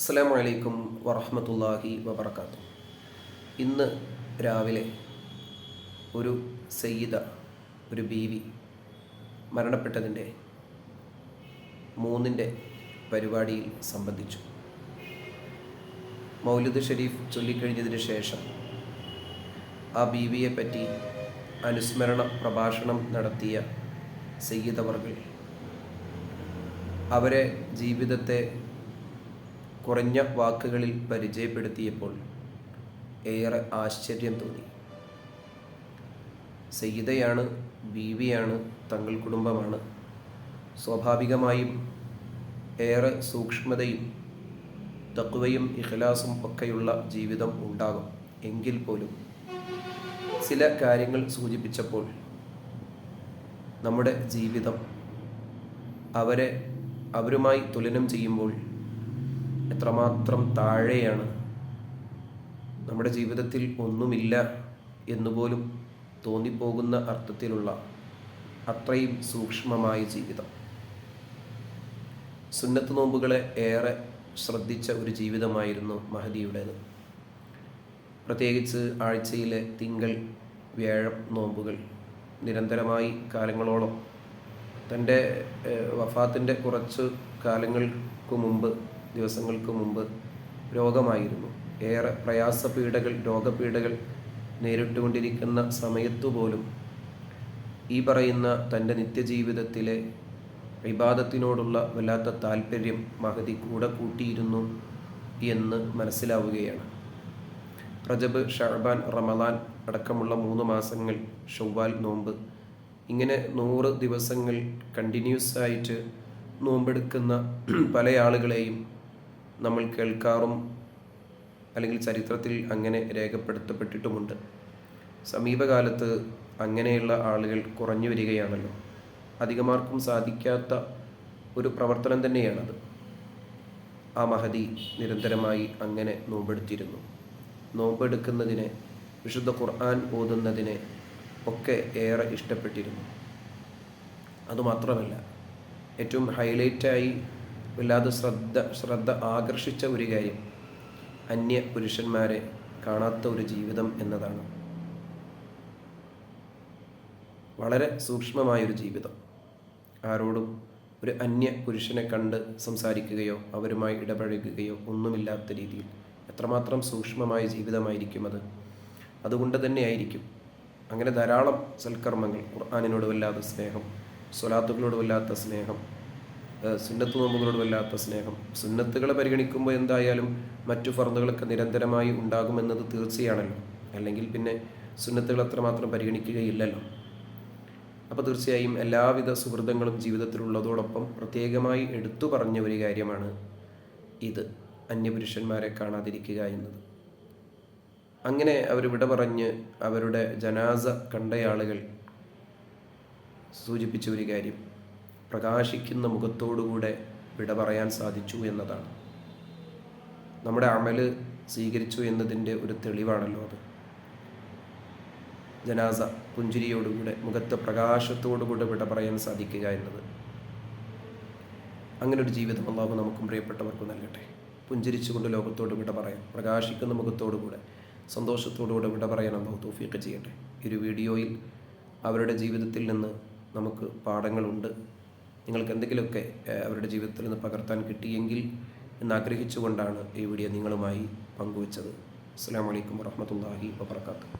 അസ്സാം വലൈക്കും വറഹമത്തല്ലാഹി വബർക്കാത്തു ഇന്ന് രാവിലെ ഒരു സയ്യിദ ഒരു ബീവി മരണപ്പെട്ടതിന്റെ മൂന്നിന്റെ പരിപാടിയിൽ സംബന്ധിച്ചു. മൗലിദ് ഷെരീഫ് ചൊല്ലിക്കഴിഞ്ഞതിന് ശേഷം ആ ബീവിയെ പറ്റി അനുസ്മരണ പ്രഭാഷണം നടത്തിയ സയ്യിദവർകൾ അവരെ ജീവിതത്തെ കുറഞ്ഞ വാക്കുകളിൽ പരിചയപ്പെടുത്തിയപ്പോൾ ഏറെ ആശ്ചര്യം തോന്നി. സയ്യിദയാണ് ബീവിയാണ് തങ്ങൾ കുടുംബമാണ്. സ്വാഭാവികമായും ഏറെ സൂക്ഷ്മതയും തക്കുവയും ഇഖലാസും ഒക്കെയുള്ള ജീവിതം ഉണ്ടാകും. എങ്കിൽ പോലും ചില കാര്യങ്ങൾ സൂചിപ്പിച്ചപ്പോൾ നമ്മുടെ ജീവിതം അവരെ അവരുമായി തുലനം ചെയ്യുമ്പോൾ എത്രമാത്രം താഴെയാണ്. നമ്മുടെ ജീവിതത്തിൽ ഒന്നുമില്ല എന്നുപോലും തോന്നിപ്പോകുന്ന അർത്ഥത്തിലുള്ള അത്രയും സൂക്ഷ്മമായ ജീവിതം. സുന്നത്ത് നോമ്പുകളെ ഏറെ ശ്രദ്ധിച്ച ഒരു ജീവിതമായിരുന്നു മഹദിയുടേത്. പ്രത്യേകിച്ച് ആഴ്ചയിലെ തിങ്കൾ വ്യാഴം നോമ്പുകൾ. നിരന്തരമായി കാലങ്ങളോളം തന്റെ വഫാത്തിന്റെ കുറച്ച് കാലങ്ങൾക്ക് മുമ്പ് ദിവസങ്ങൾക്ക് മുമ്പ് രോഗമായിരുന്നു. ഏറെ പ്രയാസപീഡകൾ രോഗപീഡകൾ നേരിട്ടുകൊണ്ടിരിക്കുന്ന സമയത്തുപോലും ഈ പറയുന്ന തന്റെ നിത്യജീവിതത്തിലെ വിവാദത്തിനോടുള്ള വല്ലാത്ത താല്പര്യം മഹതി കൂടെ കൂട്ടിയിരുന്നു എന്ന് മനസ്സിലാവുകയാണ്. റജബ് ഷഹബാൻ റമദാൻ അടക്കമുള്ള മൂന്ന് മാസങ്ങൾ ഷവ്വാൽ നോമ്പ്. ഇങ്ങനെ നൂറ് ദിവസങ്ങൾ കണ്ടിന്യൂസ് ആയിട്ട് നോമ്പെടുക്കുന്ന പല ആളുകളെയും നമ്മൾ കേൾക്കാറും അല്ലെങ്കിൽ ചരിത്രത്തിൽ അങ്ങനെ രേഖപ്പെടുത്തപ്പെട്ടിട്ടുമുണ്ട്. സമീപകാലത്ത് അങ്ങനെയുള്ള ആളുകൾ കുറഞ്ഞു വരികയാണല്ലോ. അധികമാർക്കും സാധിക്കാത്ത ഒരു പ്രവർത്തനം തന്നെയാണത്. ആ മഹതി നിരന്തരമായി അങ്ങനെ നോമ്പെടുത്തിരുന്നു. നോമ്പെടുക്കുന്നതിനെ വിശുദ്ധ ഖുർആൻ ഓതുന്നതിനെ ഒക്കെ ഏറെ ഇഷ്ടപ്പെട്ടിരുന്നു. അതുമാത്രമല്ല ഏറ്റവും ഹൈലൈറ്റായി വല്ലാതെ ശ്രദ്ധ ശ്രദ്ധ ആകർഷിച്ച ഒരു കാര്യം. അന്യ പുരുഷന്മാരെ കാണാത്ത ഒരു ജീവിതം എന്നതാണ്. വളരെ സൂക്ഷ്മമായൊരു ജീവിതം. ആരോടും ഒരു അന്യ പുരുഷനെ കണ്ട് സംസാരിക്കുകയോ അവരുമായി ഇടപഴകുകയോ ഒന്നുമില്ലാത്ത രീതിയിൽ എത്രമാത്രം സൂക്ഷ്മമായ ജീവിതമായിരിക്കും അത്? അതുകൊണ്ട് തന്നെ ആയിരിക്കും. അങ്ങനെ ധാരാളം സൽക്കർമ്മങ്ങൾ ഖുർആാനിനോട് വല്ലാത്ത സ്നേഹം സ്വലാത്തുകളോട് വല്ലാത്ത സ്നേഹം സുന്നത്ത് നോമ്പുകളോട് വല്ലാത്ത സ്നേഹം. സുന്നത്തുകളെ പരിഗണിക്കുമ്പോൾ എന്തായാലും മറ്റു ഫർദുകളൊക്കെ നിരന്തരമായി ഉണ്ടാകുമെന്നത് തീർച്ചയാണല്ലോ. അല്ലെങ്കിൽ പിന്നെ സുന്നത്തുകൾ അത്രമാത്രം പരിഗണിക്കുകയില്ലല്ലോ. അപ്പോൾ തീർച്ചയായും എല്ലാവിധ സുഹൃതങ്ങളും ജീവിതത്തിലുള്ളതോടൊപ്പം പ്രത്യേകമായി എടുത്തു പറഞ്ഞ ഒരു കാര്യമാണ് ഇത്. അന്യപുരുഷന്മാരെ കാണാതിരിക്കുക എന്നത്. അങ്ങനെ അവർ വിട പറഞ്ഞ് അവരുടെ ജനാസ കണ്ടയാളുകൾ സൂചിപ്പിച്ച ഒരു കാര്യം. പ്രകാശിക്കുന്ന മുഖത്തോടുകൂടെ വിട പറയാൻ സാധിച്ചു എന്നതാണ്. നമ്മുടെ അമൽ സ്വീകരിച്ചു എന്നതിന്റെ ഒരു തെളിവാണല്ലോ അത്. ജനാസ പുഞ്ചിരിയോടുകൂടെ മുഖത്ത് പ്രകാശത്തോടുകൂടെ വിട പറയാൻ സാധിക്കുക എന്നത്. അങ്ങനെ ഒരു ജീവിതം അള്ളാഹു നമുക്കും പ്രിയപ്പെട്ടവർക്കും നൽകട്ടെ. പുഞ്ചിരിച്ചുകൊണ്ട് ലോകത്തോട് വിട പറയാം പ്രകാശിക്കുന്ന മുഖത്തോടുകൂടെ സന്തോഷത്തോടുകൂടെ വിട പറയാൻ അള്ളാഹു തോഫിയൊക്കെ ചെയ്യട്ടെ. ഒരു വീഡിയോയിൽ അവരുടെ ജീവിതത്തിൽ നിന്ന് നമുക്ക് പാഠങ്ങളുണ്ട്. നിങ്ങൾക്ക് എന്തെങ്കിലുമൊക്കെ അവരുടെ ജീവിതത്തിൽ നിന്ന് പകർത്താൻ കിട്ടിയെങ്കിൽ എന്നാഗ്രഹിച്ചുകൊണ്ടാണ് ഈ വീഡിയോ നിങ്ങളുമായി പങ്കുവച്ചത്. അസ്സാം വലൈക്കും വാഹമത്തല്ലാഹി വാബർക്കാത്തു